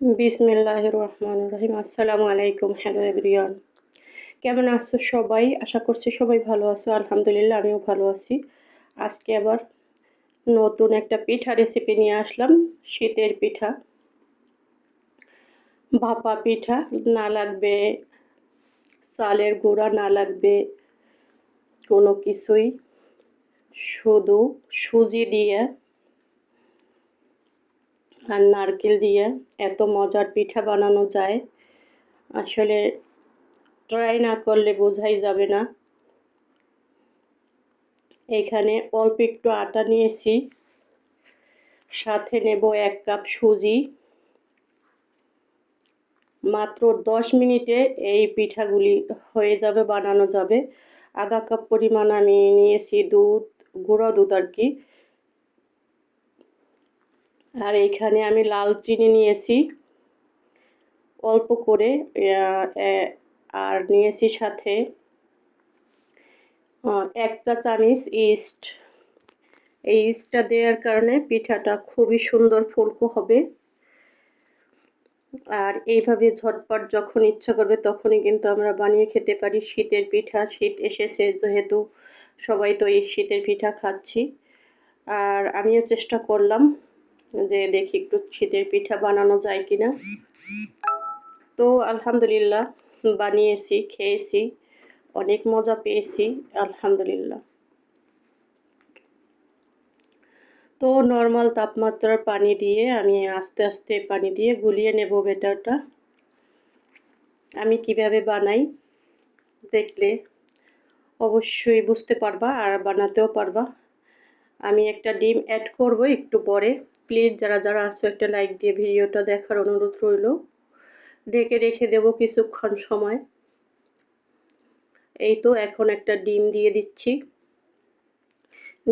বিসমিল্লাহ রহমান রহিম আসসালামু আলাইকুম হ্যালো এভরিওয়ান। কেমন আছো সবাই? আশা করছি সবাই ভালো আছো। আলহামদুলিল্লাহ, আমিও ভালো আছি। আজকে আবার নতুন একটা পিঠা রেসিপি নিয়ে আসলাম, শীতের পিঠা। ভাপা পিঠা, না লাগবে চালের গুঁড়া, না লাগবে কোনো কিছুই। শুধু সুজি দিয়ে আর নারকেল দিয়ে এত মজার পিঠা বানানো যায়, আসলে ট্রাই না করলে বোঝাই যাবে না। এখানে অল্প একটু আটা নিয়েছি, সাথে নেব এক কাপ সুজি। মাত্র দশ মিনিটে এই পিঠাগুলি হয়ে যাবে, বানানো যাবে। আধা কাপ পরিমাণ আমি নিয়েছি দুধ, গুঁড়ো দুধ আর কি। আর এইখানে আমি লাল চিনি নিয়েছি। অল্প করে আর নিয়েছি সাথে একটা চামিচ ইস্ট। এই ইস্টটা দেওয়ার কারণে পিঠাটা খুবই সুন্দর ফুলকো হবে। আর এইভাবে ঝটপট যখন ইচ্ছা করবে তখনই কিন্তু আমরা বানিয়ে খেতে পারি শীতের পিঠা। শীত এসেছে যেহেতু সবাই তো এই শীতের পিঠা খাচ্ছি। আর আমিও চেষ্টা করলাম। যে দেখি একটু শীতের পিঠা বানানো যায় কিনা। তো আলহামদুলিল্লাহ বানিয়েছি, খেয়েছি, অনেক মজা পেয়েছি, আলহামদুলিল্লাহ। তো নর্মাল তাপমাত্রার পানি দিয়ে আমি আস্তে আস্তে পানি দিয়ে গুলিয়ে নেব বেটারটা আমি কীভাবে বানাই দেখলে অবশ্যই বুঝতে পারবা আর বানাতেও পারবা। আমি একটা ডিম অ্যাড করব একটু পরে। প্লিজ যারা যারা আছো একটা লাইক দিয়ে ভিডিওটা দেখার অনুরোধ রইল। ঢেকে রেখে দেব কিছুক্ষণ সময়। এই তো এখন একটা ডিম দিয়ে দিচ্ছি।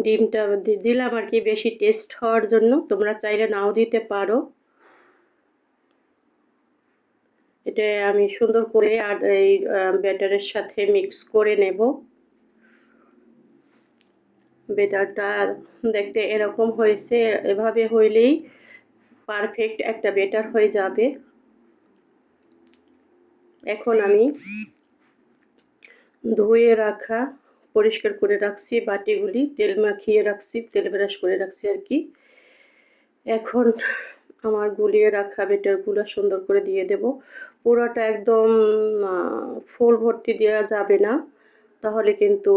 ডিমটা দিলাম আর কি বেশি টেস্ট হওয়ার জন্য। তোমরা চাইলে নাও দিতে পারো। এটা আমি সুন্দর করে আর এই ব্যাটারের সাথে মিক্স করে নেব। বেটারটা দেখতে এরকম হয়েছে, এভাবে হইলেই পারফেক্ট একটা বেটার হয়ে যাবে। এখন আমি ধুয়ে রাখা, পরিষ্কার করে রাখছি বাটিগুলি, তেল মাখিয়ে রাখছি, তেল ব্রাশ করে রাখছি আর কি। এখন আমার গুলিয়ে রাখা বেটারগুলো সুন্দর করে দিয়ে দেব। পুরোটা একদম ফুল ভর্তি দেওয়া যাবে না। তাহলে কিন্তু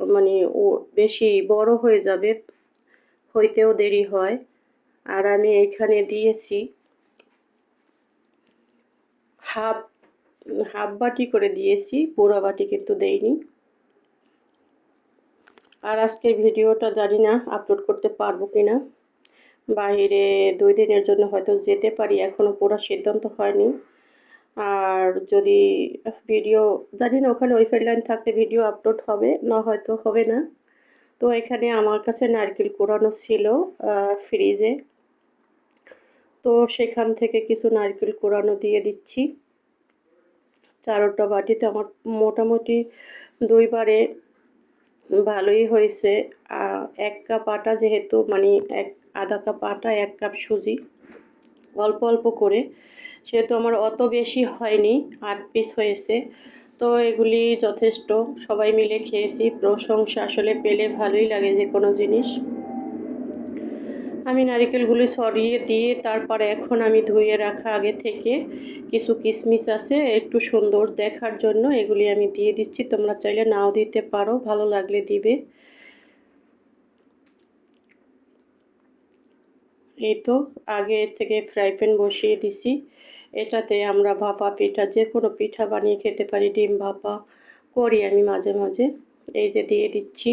মানে ও বেশি বড় হয়ে যাবে, হইতেও দেরি হয়। আর আমি এখানে দিয়েছি হাফ হাফ বাটি করে দিয়েছি পুরো বাটি কিন্তু দেইনি। আর আজকের ভিডিওটা জানি না আপলোড করতে পারব কি না বাইরে দুই দিনের জন্য হয়তো যেতে পারি এখনও পুরো সিদ্ধান্ত হয়নি। আর যদি ভিডিও জানি না ওখানে ওয়াইফাই লাইন থাকলে ভিডিও আপলোড হবে, না হয়তো হবে না। তো এখানে আমার কাছে নারকেল কোরানো ছিল ফ্রিজে তো সেখান থেকে কিছু নারকেল কোরানো দিয়ে দিচ্ছি। চারোটা বাটিতে আমার মোটামুটি দুইবারে ভালোই হয়েছে। এক কাপ আটা যেহেতু মানে এক, আধা কাপ আটা, এক কাপ সুজি, অল্প অল্প করে। সেহেতু আমার অত বেশি হয়নি, আট পিস হয়েছে। তো এগুলি যথেষ্ট, সবাই মিলে খেয়েছি। প্রশংসা আসলে পেলে ভালোই লাগে যে কোনো জিনিস। আমি নারিকেলগুলি সরিয়ে দিয়ে তারপরে এখন আমি ধুয়ে রাখা আগে থেকে কিছু কিশমিশ আছে, একটু সুন্দর দেখার জন্য এগুলি আমি দিয়ে দিচ্ছি। তোমরা চাইলে নাও দিতে পারো, ভালো লাগলে দিবে। এই তো, আগে থেকে ফ্রাই প্যান বসিয়ে দিছি। এটাতে আমরা ভাপা পিঠা যে কোনো পিঠা বানিয়ে খেতে পারি, ডিম ভাপা, করি আমি মাঝে মাঝে। এই যে দিয়ে দিচ্ছি।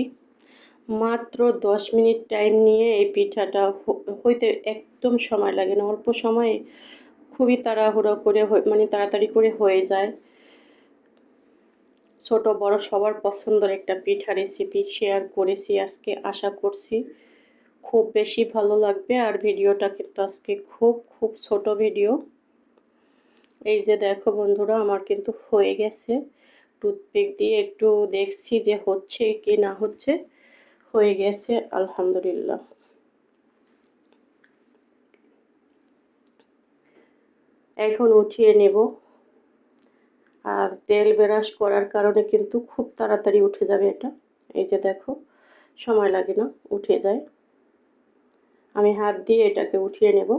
মাত্র দশ মিনিট টাইম নিয়ে এই পিঠাটা হইতে একদম সময় লাগে না। অল্প সময়ে খুবই তাড়াহুড়ো করে মানে তাড়াতাড়ি করে হয়ে যায়। ছোট বড় সবার পছন্দের একটা পিঠা রেসিপি শেয়ার করেছি, আজকে আশা করছি। খুব বেশি ভালো লাগবে। আর ভিডিওটা কিন্তু আজকে খুব খুব ছোট ভিডিও। এই যে দেখো বন্ধুরা, আমার কিন্তু হয়ে গেছে। টুথপিক দিয়ে একটু দেখছি যে হচ্ছে কি না হচ্ছে। হয়ে গেছে, আলহামদুলিল্লাহ। এখন উঠিয়ে নেব। আর তেল ব্রাশ করার কারণে কিন্তু খুব তাড়াতাড়ি উঠে যাবে এটা। এই যে দেখো, সময় লাগে না, উঠে যায়। আমি হাত দিয়ে এটাকে উঠিয়ে নেব।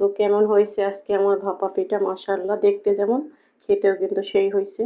তো কেমন হয়েছে আজকে আমার ভাপা পিঠা? মাসাল্লাহ দেখতে যেমন, খেতেও কিন্তু সেই হয়েছে।